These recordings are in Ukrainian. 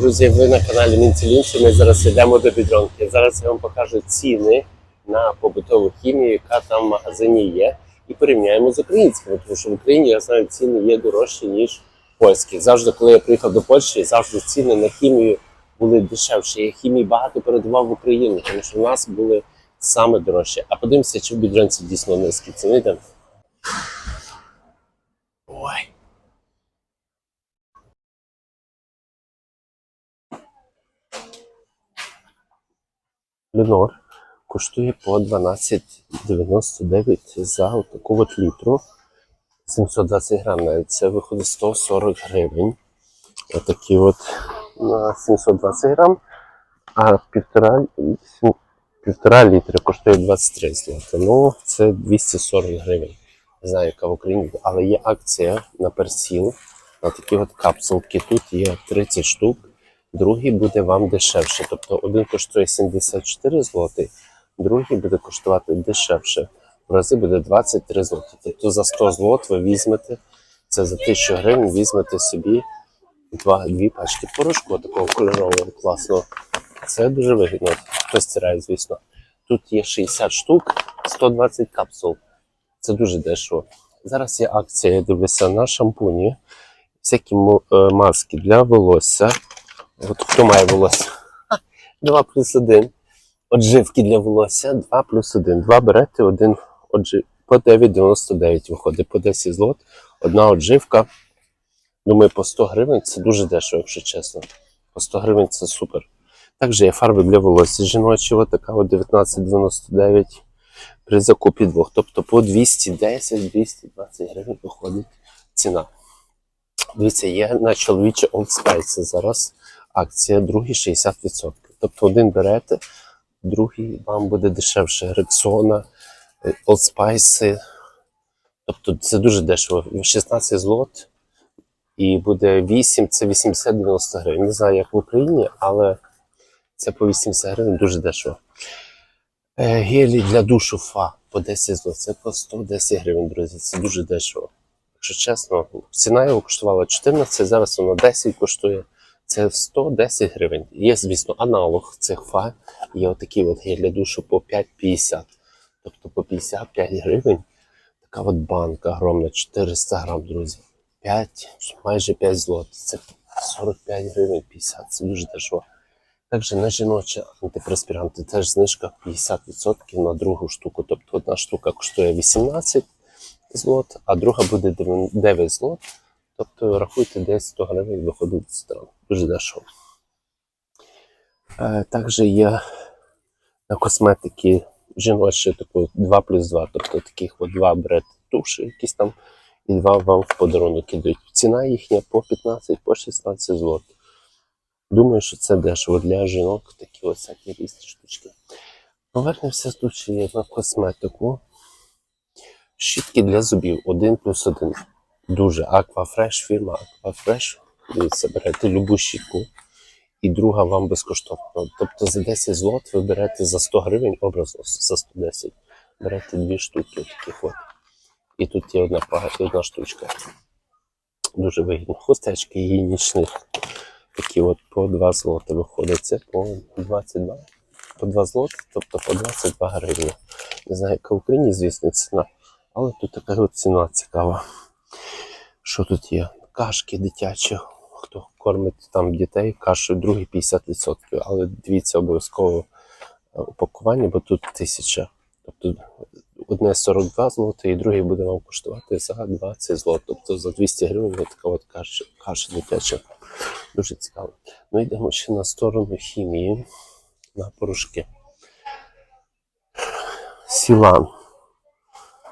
Друзі, ви на каналі Мінцелінці. Ми зараз йдемо до підронки. Зараз я вам покажу ціни на побутову хімію, яка там в магазині є, і порівняємо з українськими, тому що в Україні я знаю, ціни є дорожчі, ніж польські. Завжди, коли я приїхав до Польщі, завжди ціни на хімію були дешевші. Я хімії багато передавав в Україну, тому що в нас були саме дорожчі. А подивимося, чи в бідронці дійсно низькі ціни. Йдемо. Ой. Ленор коштує по 12,99 за таку от літру. 720 грам навіть. Це виходить 140 гривень. Отакі от на 720 грам. А півтора, півтора літри коштує 23 злота. Ну, це 240 гривень. Не знаю, яка в Україні, але є акція на персіл. На такі от капсулки. Тут є 30 штук другий буде вам дешевше. Тобто один коштує 74 злоти, другий буде коштувати дешевше. В рази буде 23 злоти. Тобто за 100 злот ви візьмете, це за 1000 гривень візьмете собі два, дві пачки порошку такого кольорового класного. Це дуже вигідно. Хто звісно. Тут є 60 штук, 120 капсул. Це дуже дешево. Зараз є акція, я дивлюся на шампуні, всякі е, маски для волосся. От хто має волосся? 2 плюс 1. Отживки для волосся 2 плюс 1. Два берете, один отжив... по 9,99 виходить, по 10 злот. Одна отживка. Думаю, по 100 гривень це дуже дешево, якщо чесно. По 100 гривень це супер. Також є фарби для волосся жіночі, от така от 19,99 при закупі двох. Тобто по 210-220 гривень виходить ціна. Дивіться, є на чоловічі Old Spice зараз акція, другий 60%. Тобто один берете, другий вам буде дешевше. Рексона, е, Old Spice. Тобто це дуже дешево. 16 злот і буде 8, це 80-90 гривень. Не знаю, як в Україні, але це по 80 гривень дуже дешево. Е, Гелі для душу фа по 10 злот. Це по 110 гривень, друзі. Це дуже дешево. Якщо чесно, ціна його коштувала 14, зараз воно 10 коштує. Це 110 гривень. Є, звісно, аналог цих фа. Є отакі от гель для душу по 5,50. Тобто по 55 гривень. Така от банка огромна, 400 грам, друзі. 5, майже 5 злот. Це 45 гривень 50. Це дуже дешево. Також на жіночі антипреспіранти теж знижка 50% на другу штуку. Тобто одна штука коштує 18 злот, а друга буде 9 злот. Тобто рахуйте десь 100 гривень виходить з стран. Дуже дешево. Е, також є на косметики жіночі типу 2 плюс 2, тобто таких от два берете туші, якісь там, і два вам в подарунок ідуть. Ціна їхня по 15, по 16 злот. Думаю, що це дешево для жінок, такі ось всякі різні штучки. Повернемося тут ще є на косметику. Щітки для зубів 1 плюс 1. Дуже Aquafresh, фірма Aquafresh. Дивіться, берете любу щітку, і друга вам безкоштовно. Тобто за 10 злот ви берете за 100 гривень, образно за 110. Берете дві штуки таких от. І тут є одна одна штучка. Дуже вигідно. Хустечки гігієнічних. Такі от по 2 злоти виходить. Це по 22. По 2 злоти, тобто по 22 гривні. Не знаю, яка в Україні, звісно, ціна. Але тут така от ціна цікава. Що тут є? Кашки дитячі. Хто кормить там дітей, кашу другий 50%. Але дивіться обов'язково е, упакування, бо тут тисяча. Тобто одне 42 злоти, і другий буде вам коштувати за 20 злот. Тобто за 200 гривень така от каша, каша дитяча. Дуже цікаво. Ну йдемо ще на сторону хімії, на порошки. Сілан.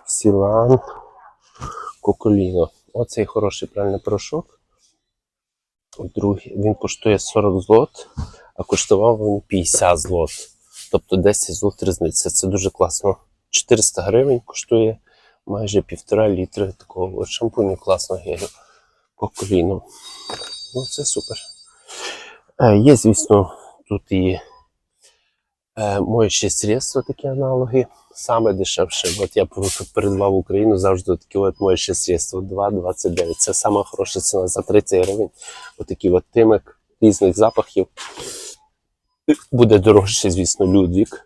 Сілан Коколіно. Оцей хороший правильний порошок. Другий, він коштує 40 злот, а коштував він 50 злот. Тобто 10 злот різниця. Це дуже класно. 400 гривень коштує майже півтора літри такого шампуню класного гелю по коліну. Ну, це супер. Е, є, звісно, тут і моючі средства, такі аналоги. Саме дешевше. От я передавав в Україну завжди такі от моючі средства 2,29. Це сама хороша ціна за 30 гривень. Отакий от тимик різних запахів. Буде дорожче, звісно, Людвік.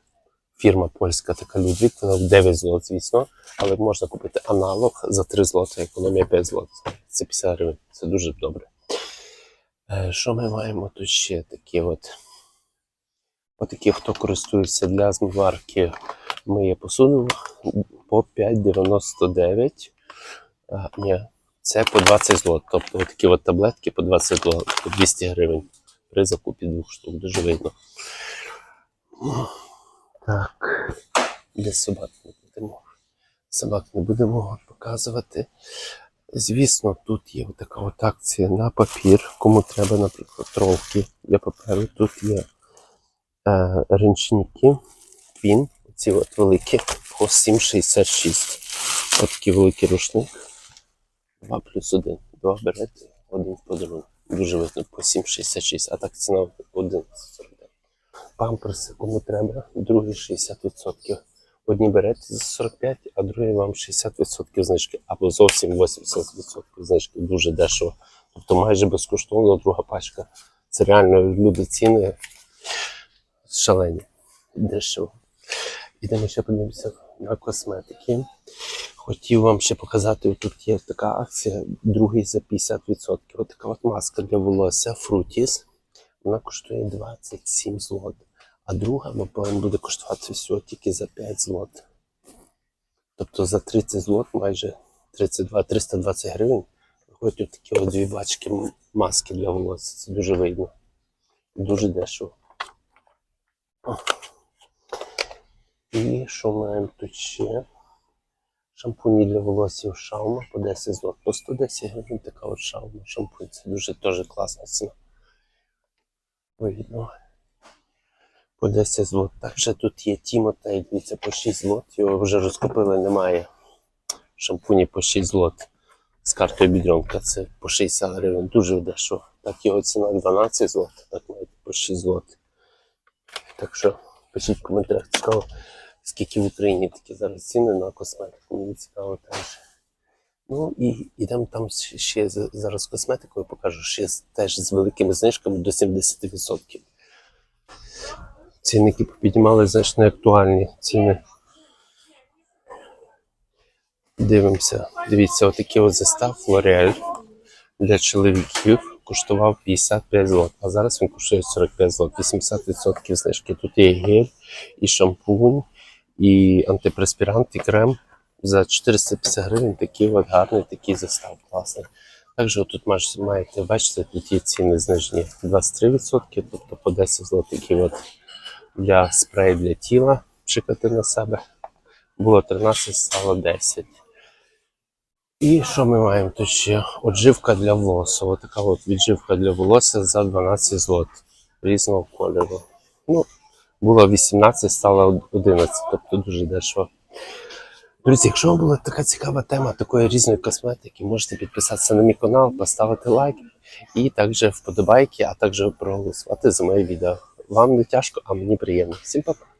Фірма польська така Людвік, вона 9 злот, звісно, але можна купити аналог за 3 злоти, економія 5 злот. Це 50 гривень. Це дуже добре. Е, Що ми маємо тут ще такі от? Отакі, хто користується для змиварки, миє посуду по 5,99. А, ні, це по 20 злот. Тобто такі от таблетки по 20 злот, по 200 гривень при закупі двох штук. Дуже видно. Так. Для собак не будемо. Собак не будемо показувати. Звісно, тут є така от акція на папір. Кому треба, наприклад, тролки для паперу. Тут є е, ренчники, він, ці от великі, по 7,66. От такий великий рушник. 2 плюс 1. Два берете, один в подарунок. Дуже видно по 7,66, а так ціна 11,49. Памперси, кому треба, другий 60%. Одні берете за 45, а другі вам 60% знижки, або зовсім 80% знижки. Дуже дешево. Тобто майже безкоштовно друга пачка. Це реально люди ціни шалені. Дешево. Ідемо ще подивимося на косметики. Хотів вам ще показати, тут є така акція, другий за 50%. Ось така от маска для волосся Fruities. Вона коштує 27 злот. А друга, напевно, буде коштувати всього тільки за 5 злот. Тобто за 30 злот, майже 32 320 гривень, виходять такі от дві бачки маски для волосся. Це дуже видно. Дуже дешево. І що маємо тут ще? Шампуні для волосся шаума по 10 злот. По 110 гривень така от шаума. Шампунь. Це дуже теж класна ціна. По 10 злот. Також тут є Тімотей, дивіться, по 6 злот. Його вже розкупили, немає. Шампуні по 6 злот. З картою бідронка це по 60 гривень. Дуже дешево. Так його ціна 12 злот, так навіть по 6 злот. Так що пишіть в коментарях, цікаво, скільки в Україні такі зараз ціни на косметику. Мені цікаво теж. Ну і йдемо там ще зараз косметикою покажу, ще теж з великими знижками до 70%. Цінники піднімали значно актуальні ціни. Дивимося. Дивіться, отакий от застав L'Oreal для чоловіків коштував 55 злот, а зараз він коштує 45 злот, 80% знижки. Тут є гель, і шампунь, і антипреспірант, і крем. За 450 гривень такий от гарний такий застав класний. Також тут маєте бачите, тут є ціни знижені 23%, тобто по 10 злот такий от для спрею для тіла пшикати на себе. Було 13, стало 10. І що ми маємо тут ще? Отживка для волосся. Ось така от відживка для волосся за 12 злот різного кольору. Ну, було 18, стало 11, тобто дуже дешево. Друзі, якщо вам була така цікава тема такої різної косметики, можете підписатися на мій канал, поставити лайк і також вподобайки, а також проголосувати за моє відео. Вам не тяжко, а мені приємно. Всім па-па!